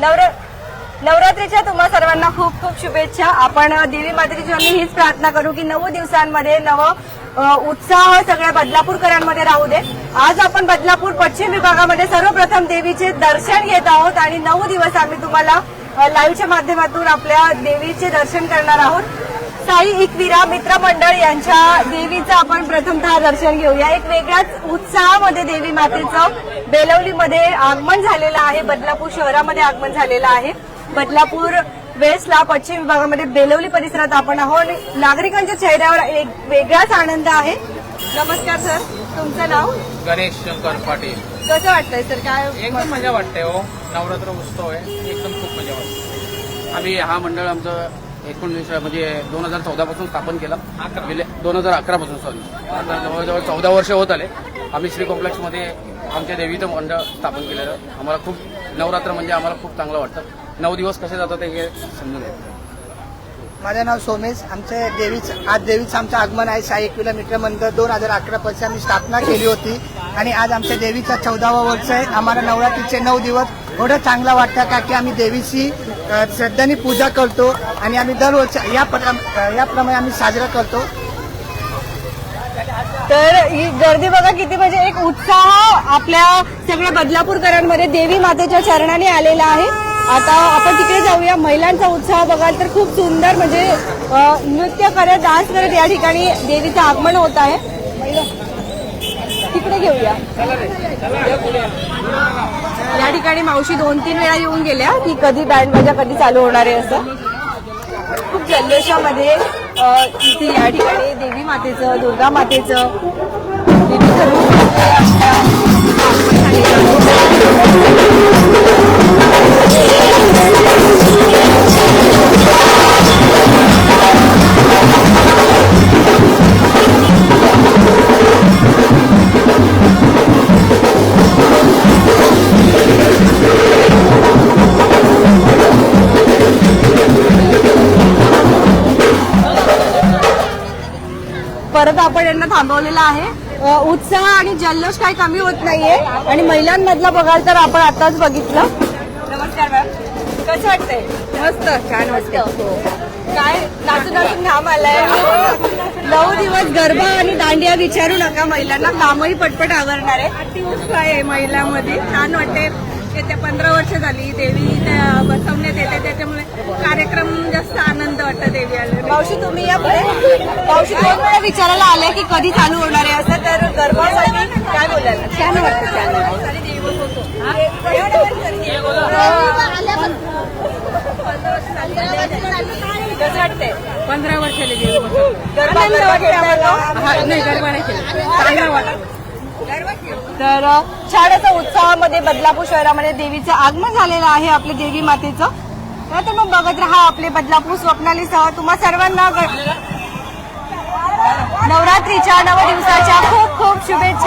नवर नवरात्रीच्या तुम्हा सर्वांना खूप खूप शुभेच्छा. आपण देवी मातेची आम्ही हीच प्रार्थना करू की नऊ दिवसांमध्ये नव उत्साह सगळ्या बदलापूरकरांमध्ये राहू दे. आज आपण बदलापूर पश्चिम विभागामध्ये सर्वप्रथम देवीचे दर्शन घेत आहोत आणि नऊ दिवस आम्ही तुम्हाला लाईव्हच्या माध्यमातून आपल्या देवीचे दर्शन करणार आहोत. साई एकविरा मित्र मंडळ यांच्या देवीचं आपण प्रथमतः दर्शन घेऊया. एक वेगळ्याच उत्साहामध्ये देवी मातेचं बेलवलीमध्ये आगमन झालेलं आहे बदलापूर शहरामध्ये आगमन झालेलं आहे. बदलापूर वेस्टला पश्चिम विभागामध्ये बेलवली परिसरात आपण आहोत. आणि नागरिकांच्या चेहऱ्यावर एक वेगळाच आनंद आहे. नमस्कार सर. तुमचं नाव? गणेश शंकर पाटील. कसं वाटतंय सर? काय एकदम मजा वाटते हो. नवरात्र उत्सव आहे. एकदम खूप मजा वाटते. आम्ही हा मंडळ आमचं एकोणीस म्हणजे दोन हजार चौदा पासून स्थापन केलं. दोन हजार अकरा पासून सॉरी जवळजवळ चौदा वर्ष होत आले. आम्ही श्री कॉम्प्लेक्समध्ये आमच्या देवीचं मंडळ स्थापन केलेलं. आम्हाला खूप नवरात्र म्हणजे आम्हाला खूप चांगलं वाटतं. नऊ दिवस कसे जातात हे समजून येतं माझं नाव सोमेश. आमच्या देवीचं आज देवीचं आमचं आगमन आहे. साई एकविला मित्र मंडळ दोन हजार अकरा आम्ही स्थापना केली होती. आणि आज आमच्या देवीचा चौदावा वर्ष आहे. आम्हाला नवरात्रीचे नऊ दिवस एवढं चांगलं वाटतं का की आम्ही देवीची अ, श्रद्धाने पूजा करतो. आणि आम्ही दरवर्षी या प्रमा- याप्रमाणे आम्ही साजरा करतो. तर ही गर्दी बघा किती म्हणजे एक उत्साह आपल्या सगळ्या बदलापूरकरांमध्ये देवी मातेच्या चरणाने आलेला आहे. आता आपण तिकडे जाऊया. महिलांचा उत्साह बघाल तर खूप सुंदर म्हणजे नृत्य करत डान्स करत या ठिकाणी देवीचं आगमन होत आहे. तिकडे घेऊया. या ठिकाणी मावशी दोन तीन वेळा येऊन गेल्या. की कधी बँड बाजा कधी चालू होणार आहे असं. खूप जल्लोषामध्ये इथे या ठिकाणी मातेचं दुर्गा मातेचं. विविध रूप परत आपण यांना थांबवलेला आहे. उत्साह आणि जल्लोष काही कमी होत नाहीये. आणि महिलांमधलं बघाल तर आपण आताच बघितलं. नमस्कार मॅम. कसं वाटतंय? मस्त. छान वाटतं काय? नाचून नाचून घाम आलाय. नऊ दिवस गरबा आणि दांडिया विचारू नका महिलांना. कामही पटपट आवरणार आहे. अति उत्साह आहे महिलांमध्ये. छान वाटते येत्या पंधरा वर्ष झाली. देवी बसवण्यात येते. त्याच्यामुळे कार्यक्रम वाटतं देवी आले मावशी तुम्ही या पुढे. मावशी दोन वेळा विचारायला आले की कधी चालू होणार आहे असं तर गरबासाठी काय बोलाल छान वाटतं छान कसं वाटतंय? पंधरा वर्षाला देवी गरबा? नाही गरबा नाही केलं. चांगलं वाटतं. तर अ, छान असं उत्साहामध्ये बदलापूर शहरामध्ये देवीचं आगमन झालेलं आहे आपल्या देवी मातेचं. हा, तर मग बघत राहा आपले बदलापूर स्वप्नालीसह तुम्हा सर्वांना नवरात्रीच्या नव दिवसाच्या खूप खूप शुभेच्छा.